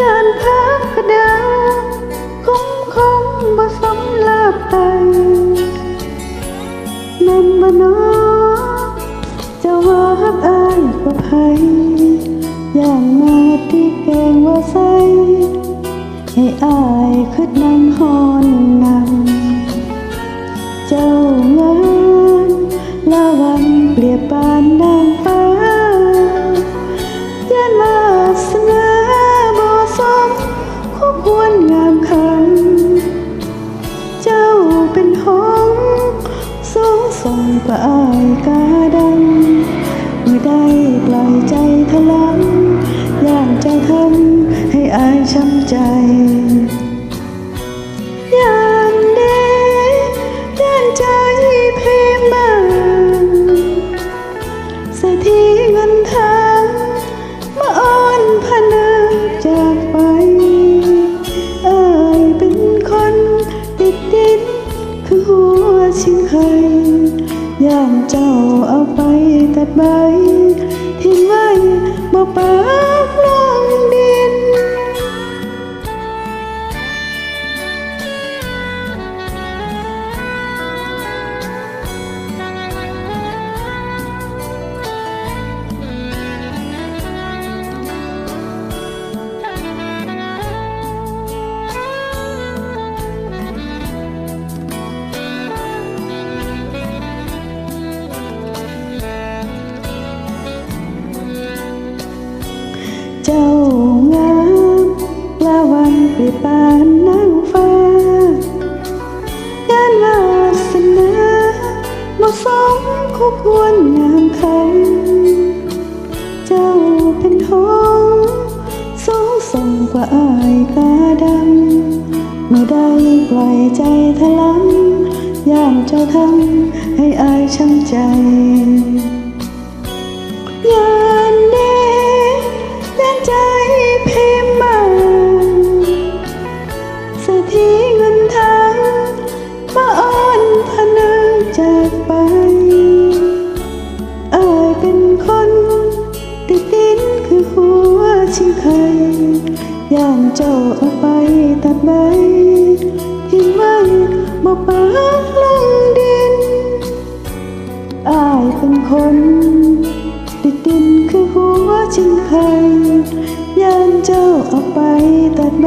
ยานพระกระดาคุ้มคงบ่สมลาบไปแม่นบ่นอจะว่าหักอายกว่าไผอย่างมาที่เกงว่าใสให้อายคืดนำหอย วรงามคำเจ้าเป็นหงส์สูงส่งกว่าอายกาดำเมื่อได้ปล่อยใจทะลังย่านเจ้าทำให้อายช้ำใจย่านเดย่านใจเพมางใส่ที่เงินทา ย่ามเจ้าเอาไปตัดใบทิ้งไว้บ่ปางานวาสนาบ่สมคู่ควรงามคำเจ้าเป็นทองสูงส่งกว่าอายกาดำเมื่อได้ปล่อยใจทะลังย่ามเจ้าทำให้อายช้ำใจ เจ้าเอาไปตัดใบทิ้งไว้บ่ปากลงดินอายเป็นคนติดดินคือหัวชิงไข่ย่านเจ้าเอาไปตัดใบ